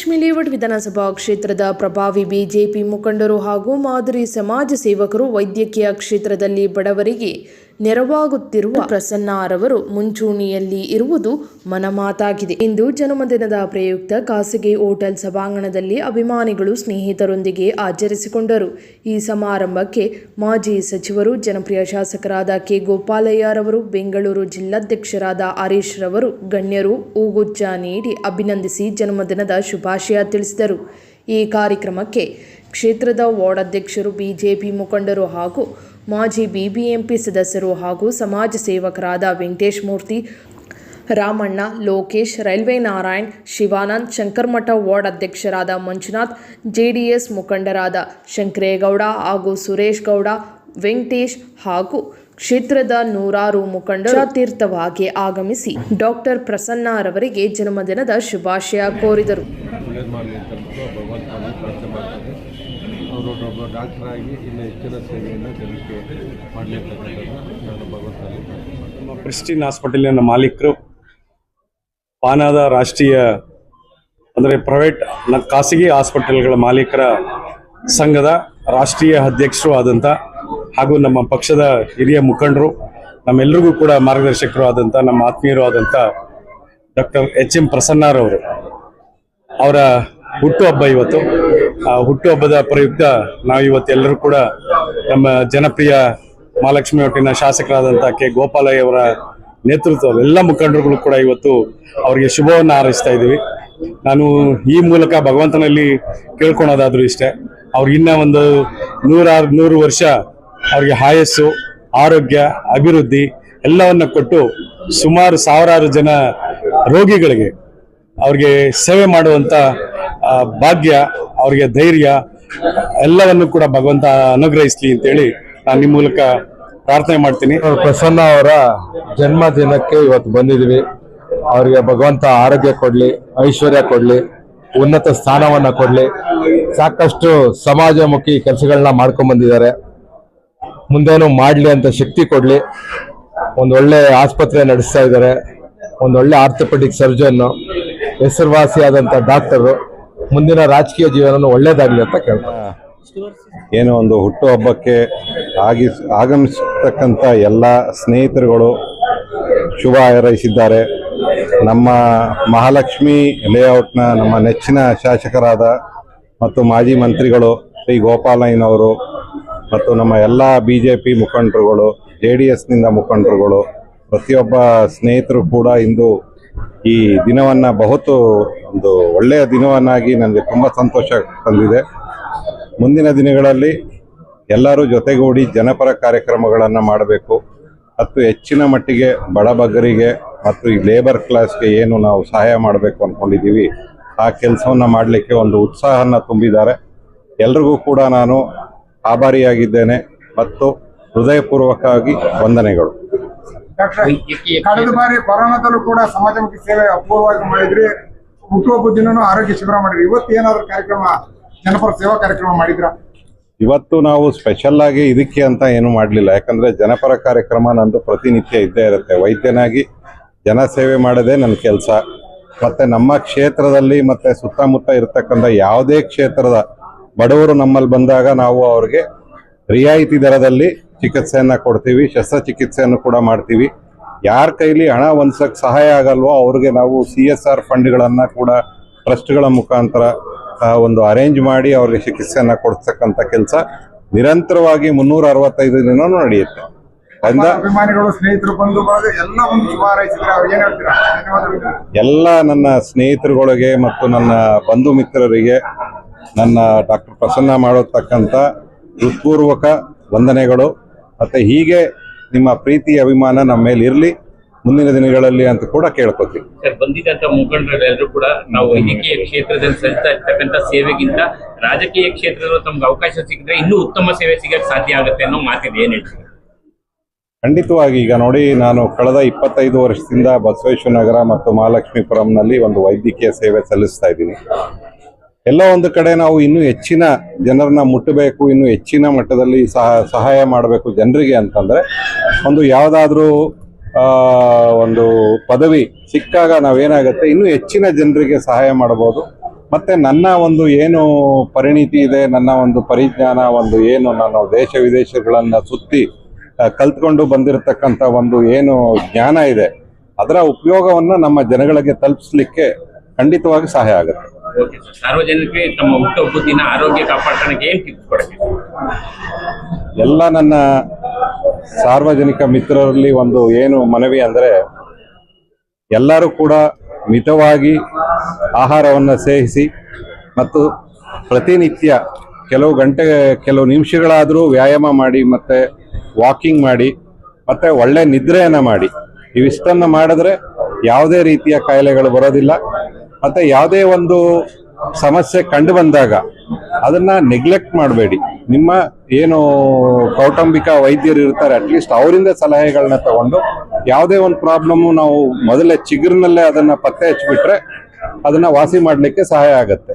Mahalakshmi layout ವಿಧಾನಸಭಾ ಕ್ಷೇತ್ರದ ಪ್ರಭಾವಿ ಬಿಜೆಪಿ ಮುಖಂಡರು ಹಾಗೂ ಮಾದರಿ ಸಮಾಜ ಸೇವಕರು ವೈದ್ಯಕೀಯ ಕ್ಷೇತ್ರದಲ್ಲಿ ಬಡವರಿಗೆ ನೆರವಾಗುತ್ತಿರುವ ಪ್ರಸನ್ನ ರವರು ಮುಂಚೂಣಿಯಲ್ಲಿ ಇರುವುದು ಮನಮಾತಾಗಿದೆ. ಇಂದು ಜನ್ಮದಿನದ ಪ್ರಯುಕ್ತ ಖಾಸಗಿ ಹೋಟೆಲ್ ಸಭಾಂಗಣದಲ್ಲಿ ಅಭಿಮಾನಿಗಳು ಸ್ನೇಹಿತರೊಂದಿಗೆ ಆಚರಿಸಿಕೊಂಡರು. ಈ ಸಮಾರಂಭಕ್ಕೆ ಮಾಜಿ ಸಚಿವರು, ಜನಪ್ರಿಯ ಶಾಸಕರಾದ ಕೆ. ಗೋಪಾಲಯ್ಯರವರು, ಬೆಂಗಳೂರು ಜಿಲ್ಲಾಧ್ಯಕ್ಷರಾದ ಹರೀಶ್ ರವರು, ಗಣ್ಯರು ಹೂಗುಚ್ಚ ನೀಡಿ ಅಭಿನಂದಿಸಿ ಜನ್ಮದಿನದ ಶುಭಾಶಯ ತಿಳಿಸಿದರು. ಈ ಕಾರ್ಯಕ್ರಮಕ್ಕೆ ಕ್ಷೇತ್ರದ ವಾರ್ಡ್ ಅಧ್ಯಕ್ಷರು, ಬಿಜೆಪಿ ಮುಖಂಡರು ಹಾಗೂ ಮಾಜಿ ಬಿಬಿಎಂಪಿ ಸದಸ್ಯರು ಹಾಗೂ ಸಮಾಜ ಸೇವಕರಾದ ವೆಂಕಟೇಶ್ ಮೂರ್ತಿ, ರಾಮಣ್ಣ, ಲೋಕೇಶ್, ರೈಲ್ವೆ ನಾರಾಯಣ್, ಶಿವಾನಂದ್, ಶಂಕರಮಠ ವಾರ್ಡ್ ಅಧ್ಯಕ್ಷರಾದ ಮಂಜುನಾಥ್, ಜೆಡಿಎಸ್ ಮುಖಂಡರಾದ ಶಂಕರೇಗೌಡ ಹಾಗೂ ಸುರೇಶ್ ಗೌಡ, ವೆಂಕಟೇಶ್ ಹಾಗೂ ಕ್ಷೇತ್ರದ ನೂರಾರು ಮುಖಂಡರು ತೀರ್ಥವಾಗಿ ಆಗಮಿಸಿ ಡಾಕ್ಟರ್ ಪ್ರಸನ್ನರವರಿಗೆ ಜನ್ಮದಿನದ ಶುಭಾಶಯ ಕೋರಿದರು ಒಳ್ಳೇದು ಮಾಡಲಿ ಅಂತ ಅಂದ್ಬಿಟ್ಟು ಭಗವಂತನಲ್ಲಿ ಪ್ರಾರ್ಥನೆ ಮಾಡ್ತಾರೆ ಅವರು ಒಬ್ಬ ಡಾಕ್ಟರಾಗಿ ಇನ್ನು ಹೆಚ್ಚಿನ ಸೇವೆಯನ್ನು ಜನಕ್ಕೆ ಮಾಡಲಿರ್ತಕ್ಕಂಥದ್ದು ನಮ್ಮ ಪ್ರಿಸ್ಟೀನ್ ಹಾಸ್ಪಿಟಲಿನ ಮಾಲೀಕರು ಪಾನಾದ ರಾಷ್ಟ್ರೀಯ, ಅಂದರೆ ಪ್ರೈವೇಟ್ ಖಾಸಗಿ ಹಾಸ್ಪಿಟಲ್ಗಳ ಮಾಲೀಕರ ಸಂಘದ ರಾಷ್ಟ್ರೀಯ ಅಧ್ಯಕ್ಷರು ಆದಂಥ ಹಾಗೂ ನಮ್ಮ ಪಕ್ಷದ ಹಿರಿಯ ಮುಖಂಡರು ನಮ್ಮೆಲ್ಲರಿಗೂ ಕೂಡ ಮಾರ್ಗದರ್ಶಕರು ಆದಂಥ ನಮ್ಮ ಆತ್ಮೀಯರು ಆದಂಥ ಡಾಕ್ಟರ್ ಎಚ್ ಎಂ ಪ್ರಸನ್ನರವರು ಅವರ ಹುಟ್ಟುಹಬ್ಬ ಇವತ್ತು. ಹುಟ್ಟುಹಬ್ಬದ ಪ್ರಯುಕ್ತ ನಾವು ಇವತ್ತೆಲ್ಲರೂ ಕೂಡ ನಮ್ಮ ಜನಪ್ರಿಯ ಮಹಾಲಕ್ಷ್ಮಿ ಒಟ್ಟಿನ ಶಾಸಕರಾದಂಥ ಕೆ ಗೋಪಾಲಯ್ಯ ಅವರ ನೇತೃತ್ವದ ಎಲ್ಲ ಮುಖಂಡರುಗಳು ಕೂಡ ಇವತ್ತು ಅವರಿಗೆ ಶುಭವನ್ನು ಹಾರೈಸ್ತಾ ಇದ್ದೀವಿ. ನಾನು ಈ ಮೂಲಕ ಭಗವಂತನಲ್ಲಿ ಕೇಳ್ಕೊಳೋದಾದ್ರೂ ಇಷ್ಟೇ ಅವ್ರಿಗೆ ಇನ್ನ ಒಂದು ನೂರಾರು, ನೂರು ವರ್ಷ ಅವ್ರಿಗೆ ಆಯಸ್ಸು, ಆರೋಗ್ಯ, ಅಭಿವೃದ್ಧಿ ಎಲ್ಲವನ್ನ ಕೊಟ್ಟು ಸುಮಾರು ಸಾವಿರಾರು ಜನ ರೋಗಿಗಳಿಗೆ ಅವ್ರಿಗೆ ಸೇವೆ ಮಾಡುವಂತ ಭಾಗ್ಯ ಅವ್ರಿಗೆ ಧೈರ್ಯ, ಎಲ್ಲವನ್ನು ಕೂಡ ಭಗವಂತ ಅನುಗ್ರಹಿಸ್ಲಿ ಅಂತೇಳಿ ನಾನು ನಿಮ್ಮ ಮೂಲಕ ಪ್ರಾರ್ಥನೆ ಮಾಡ್ತೀನಿ. ಪ್ರಸನ್ನ ಅವರ ಜನ್ಮದಿನಕ್ಕೆ ಇವತ್ತು ಬಂದಿದ್ವಿ ಅವರಿಗೆ ಭಗವಂತ ಆರೋಗ್ಯ ಕೊಡ್ಲಿ, ಐಶ್ವರ್ಯ ಕೊಡ್ಲಿ, ಉನ್ನತ ಸ್ಥಾನವನ್ನ ಕೊಡ್ಲಿ. ಸಾಕಷ್ಟು ಸಮಾಜಮುಖಿ ಕೆಲಸಗಳನ್ನ ಮಾಡ್ಕೊಂಡ್ ಬಂದಿದ್ದಾರೆ. ಮುಂದೇನು ಮಾಡ್ಲಿ ಅಂತ ಶಕ್ತಿ ಕೊಡ್ಲಿ. ಒಂದು ಆಸ್ಪತ್ರೆ ನಡೆಸ್ತಾ ಇದ್ದಾರೆ. ಒಂದೊಳ್ಳೆ ಒಳ್ಳೆ ಆರ್ಥೋಪೆಡಿಕ್ ಸರ್ಜನ್ ಹೆಸರುವಾಸಿಯಾದಂಥ ಡಾಕ್ಟರು. ಮುಂದಿನ ರಾಜಕೀಯ ಜೀವನ ಒಳ್ಳೇದಾಗ್ಲಿ ಅಂತ ಕೇಳ್ತಾರೆ. ಏನೋ ಒಂದು ಹುಟ್ಟುಹಬ್ಬಕ್ಕೆ ಆಗಿ ಆಗಮಿಸತಕ್ಕಂಥ ಎಲ್ಲ ಸ್ನೇಹಿತರುಗಳು ಶುಭ ಹಾರೈಸಿದ್ದಾರೆ. ನಮ್ಮ ಮಹಾಲಕ್ಷ್ಮಿ ಲೇಔಟ್ನ ನಮ್ಮ ನೆಚ್ಚಿನ ಶಾಸಕರಾದ ಮತ್ತು ಮಾಜಿ ಮಂತ್ರಿಗಳು ಶ್ರೀ ಗೋಪಾಲಯ್ಯನವರು ಮತ್ತು ನಮ್ಮ ಎಲ್ಲ ಬಿ ಜೆ ಪಿ ಮುಖಂಡರುಗಳು, ಜೆ ಡಿ ಎಸ್ನಿಂದ ಮುಖಂಡರುಗಳು, ಪ್ರತಿಯೊಬ್ಬ ಸ್ನೇಹಿತರು ಕೂಡ ಇಂದು ಈ ದಿನವನ್ನು ಬಹುತು ಒಂದು ಒಳ್ಳೆಯ ದಿನವನ್ನಾಗಿ ನನಗೆ ತುಂಬ ಸಂತೋಷ ತಂದಿದೆ. ಮುಂದಿನ ದಿನಗಳಲ್ಲಿ ಎಲ್ಲರೂ ಜೊತೆಗೂಡಿ ಜನಪರ ಕಾರ್ಯಕ್ರಮಗಳನ್ನು ಮಾಡಬೇಕು. ಮತ್ತು ಹೆಚ್ಚಿನ ಮಟ್ಟಿಗೆ ಬಡಬಗ್ಗರಿಗೆ ಮತ್ತು ಈ ಲೇಬರ್ ಕ್ಲಾಸ್ಗೆ ಏನು ನಾವು ಸಹಾಯ ಮಾಡಬೇಕು ಅಂದ್ಕೊಂಡಿದ್ದೀವಿ ಆ ಕೆಲಸವನ್ನು ಮಾಡಲಿಕ್ಕೆ ಒಂದು ಉತ್ಸಾಹನ ತುಂಬಿದ್ದಾರೆ. ಎಲ್ರಿಗೂ ಕೂಡ ನಾನು ಆಭಾರಿಯಾಗಿದ್ದೇನೆ. ಮತ್ತು ಹೃದಯಪೂರ್ವಕವಾಗಿ ವಂದನೆಗಳು. ಡಾಕ್ಟರ್ ಕಳೆದ ಬಾರಿ ಕೊರೋನಾದಲ್ಲೂ ಕೂಡ ಸಮಾಜಮುಖಿ ಸೇವೆ ಅಪೂರ್ವವಾಗಿ ಮಾಡಿದ್ರಿ. ಹುಟ್ಟುಹಬ್ಬ ದಿನನೂ ಆರೋಗ್ಯ ಶಿಬಿರ ಮಾಡಿದ್ರಿ. ಇವತ್ತು ಏನಾದ್ರು ಕಾರ್ಯಕ್ರಮ ಜನಪರ ಸೇವಾ ಕಾರ್ಯಕ್ರಮ ಮಾಡಿದ್ರ? ಇವತ್ತು ನಾವು ಸ್ಪೆಷಲ್ ಆಗಿ ಇದಕ್ಕೆ ಅಂತ ಏನು ಮಾಡಲಿಲ್ಲ. ಯಾಕಂದ್ರೆ ಜನಪರ ಕಾರ್ಯಕ್ರಮ ನಂದು ಪ್ರತಿನಿತ್ಯ ಇದ್ದೇ ಇರುತ್ತೆ. ವೈದ್ಯನಾಗಿ ಜನ ಸೇವೆ ಮಾಡೋದೇ ನನ್ನ ಕೆಲಸ. ಮತ್ತೆ ನಮ್ಮ ಕ್ಷೇತ್ರದಲ್ಲಿ ಮತ್ತೆ ಸುತ್ತಮುತ್ತ ಇರತಕ್ಕಂಥ ಯಾವುದೇ ಕ್ಷೇತ್ರದ ಬಡವರು ನಮ್ಮಲ್ಲಿ ಬಂದಾಗ ನಾವು ಅವ್ರಿಗೆ ರಿಯಾಯಿತಿ ದರದಲ್ಲಿ ಚಿಕಿತ್ಸೆಯನ್ನ ಕೊಡ್ತೀವಿ ಶಸ್ತ್ರಚಿಕಿತ್ಸೆಯನ್ನು ಕೂಡ ಮಾಡ್ತೀವಿ. ಯಾರ ಕೈಲಿ ಹಣ ಹೊಂದ್ಸಕ್ಕೆ ಸಹಾಯ ಆಗಲ್ವೋ ಅವ್ರಿಗೆ ನಾವು ಸಿ ಎಸ್ ಆರ್ ಫಂಡ್ಗಳನ್ನು ಕೂಡ ಟ್ರಸ್ಟ್ಗಳ ಮುಖಾಂತರ ಒಂದು ಅರೇಂಜ್ ಮಾಡಿ ಅವ್ರಿಗೆ ಚಿಕಿತ್ಸೆಯನ್ನು ಕೊಡ್ತಕ್ಕಂಥ ಕೆಲಸ ನಿರಂತರವಾಗಿ ಮುನ್ನೂರ ಅರವತ್ತೈದು ದಿನ ನಡೆಯುತ್ತೆ. ಅಭಿಮಾನಿಗಳು ಸ್ನೇಹಿತರು ಬಂದು ಎಲ್ಲ ಒಂದು ಎಲ್ಲ ನನ್ನ ಸ್ನೇಹಿತರುಗಳಿಗೆ ಮತ್ತು ನನ್ನ ಬಂಧು ಮಿತ್ರರಿಗೆ ನನ್ನ ಡಾಕ್ಟರ್ ಪ್ರಸನ್ನ ಮಾಡತಕ್ಕಂಥ ಹೃತ್ಪೂರ್ವಕ ವಂದನೆಗಳು. ಮತ್ತೆ ಹೀಗೆ ನಿಮ್ಮ ಪ್ರೀತಿ ಅಭಿಮಾನ ನಮ್ಮ ಮೇಲೆ ಇರಲಿ. ಮುಂದಿನ ದಿನಗಳಲ್ಲಿ ಅಂತ ಕೂಡ ಕೇಳ್ಕೊತೀವಿ. ಸರ್ ಬಂದಿದ್ದಂತ ಮುಖಂಡರೆಲ್ಲರೂ ಕೂಡ ನಾವು ವೈದ್ಯಕೀಯ ಕ್ಷೇತ್ರದಲ್ಲಿ ಸಲ್ಲಿಸ್ತಾ ಇರ್ತಕ್ಕಂಥ ಸೇವೆಗಿಂತ ರಾಜಕೀಯ ಕ್ಷೇತ್ರದಲ್ಲಿ ತಮ್ಗೆ ಅವಕಾಶ ಸಿಕ್ಕಿದ್ರೆ ಇನ್ನೂ ಉತ್ತಮ ಸೇವೆ ಸಿಗಕ್ಕೆ ಸಾಧ್ಯ ಆಗುತ್ತೆ ಅನ್ನೋ ಮಾತಿದೆ. ಏನ್ ಹೇಳ್ತೀವಿ ಖಂಡಿತವಾಗಿ ಈಗ ನೋಡಿ ನಾನು ಕಳೆದ ಇಪ್ಪತ್ತೈದು ವರ್ಷದಿಂದ ಬಸವೇಶ್ವರ ನಗರ ಮತ್ತು ಮಹಾಲಕ್ಷ್ಮೀಪುರಂನಲ್ಲಿ ಒಂದು ವೈದ್ಯಕೀಯ ಸೇವೆ ಸಲ್ಲಿಸ್ತಾ ಇದ್ದೀನಿ. ಎಲ್ಲೋ ಒಂದು ಕಡೆ ನಾವು ಇನ್ನೂ ಹೆಚ್ಚಿನ ಜನರನ್ನ ಮುಟ್ಟಬೇಕು, ಇನ್ನು ಹೆಚ್ಚಿನ ಮಟ್ಟದಲ್ಲಿ ಸಹ, ಸಹಾಯ ಮಾಡಬೇಕು ಜನರಿಗೆ ಅಂತಂದ್ರೆ ಒಂದು ಯಾವುದಾದ್ರೂ ಒಂದು ಪದವಿ ಸಿಕ್ಕಾಗ ನಾವೇನಾಗುತ್ತೆ, ಇನ್ನೂ ಹೆಚ್ಚಿನ ಜನರಿಗೆ ಸಹಾಯ ಮಾಡಬಹುದು ಮತ್ತೆ ನನ್ನ ಒಂದು ಏನು ಪರಿಣಿತಿ ಇದೆ, ನನ್ನ ಒಂದು ಪರಿಜ್ಞಾನ, ಒಂದು ಏನು ನಾನು ದೇಶ ವಿದೇಶಗಳನ್ನು ಸುತ್ತಿ ಕಲ್ತ್ಕೊಂಡು ಬಂದಿರತಕ್ಕಂಥ ಒಂದು ಏನು ಜ್ಞಾನ ಇದೆ, ಅದರ ಉಪಯೋಗವನ್ನು ನಮ್ಮ ಜನಗಳಿಗೆ ತಲುಪಿಸ್ಲಿಕ್ಕೆ ಖಂಡಿತವಾಗಿ ಸಹಾಯ ಆಗುತ್ತೆ. ಸಾರ್ವಜನಿಕರಿಗೆ ತಮ್ಮ ಹುಟ್ಟುಹಬ್ಬದ ದಿನ ಆರೋಗ್ಯ ಕಾಪಾಡ್ಕೊಳಕ್ಕೆ ಏನ್ ಟಿಪ್ಸ್ ಕೊಡಬೇಕು ಎಲ್ಲ ನನ್ನ ಸಾರ್ವಜನಿಕ ಮಿತ್ರರಲ್ಲಿ ಒಂದು ಏನು ಮನವಿ ಅಂದರೆ, ಎಲ್ಲರೂ ಕೂಡ ಮಿತವಾಗಿ ಆಹಾರವನ್ನು ಸೇವಿಸಿ ಮತ್ತು ಪ್ರತಿನಿತ್ಯ ಕೆಲವು ಗಂಟೆ, ಕೆಲವು ನಿಮಿಷಗಳಾದರೂ ವ್ಯಾಯಾಮ ಮಾಡಿ ಮತ್ತು ವಾಕಿಂಗ್ ಮಾಡಿ, ಮತ್ತು ಒಳ್ಳೆ ನಿದ್ರೆಯನ್ನು ಮಾಡಿ. ಇವಿಷ್ಟನ್ನು ಮಾಡಿದ್ರೆ ಯಾವುದೇ ರೀತಿಯ ಕಾಯಿಲೆಗಳು ಬರೋದಿಲ್ಲ. ಮತ್ತು ಯಾವುದೇ ಒಂದು ಸಮಸ್ಯೆ ಕಂಡು ಬಂದಾಗ ಅದನ್ನ ನೆಗ್ಲೆಕ್ಟ್ ಮಾಡಬೇಡಿ. ನಿಮ್ಮ ಏನು ಕೌಟುಂಬಿಕ ವೈದ್ಯರು ಇರ್ತಾರೆ ಅಟ್ಲೀಸ್ಟ್ ಅವರಿಂದ ಸಲಹೆಗಳನ್ನ ತಗೊಂಡು ಯಾವುದೇ ಒಂದು ಪ್ರಾಬ್ಲಮ್ಮು ನಾವು ಮೊದಲೇ ಚಿಗುರಿನಲ್ಲೇ ಅದನ್ನ ಪತ್ತೆ ಹಚ್ಚಿಬಿಟ್ರೆ ಅದನ್ನ ವಾಸಿ ಮಾಡಲಿಕ್ಕೆ ಸಹಾಯ ಆಗುತ್ತೆ.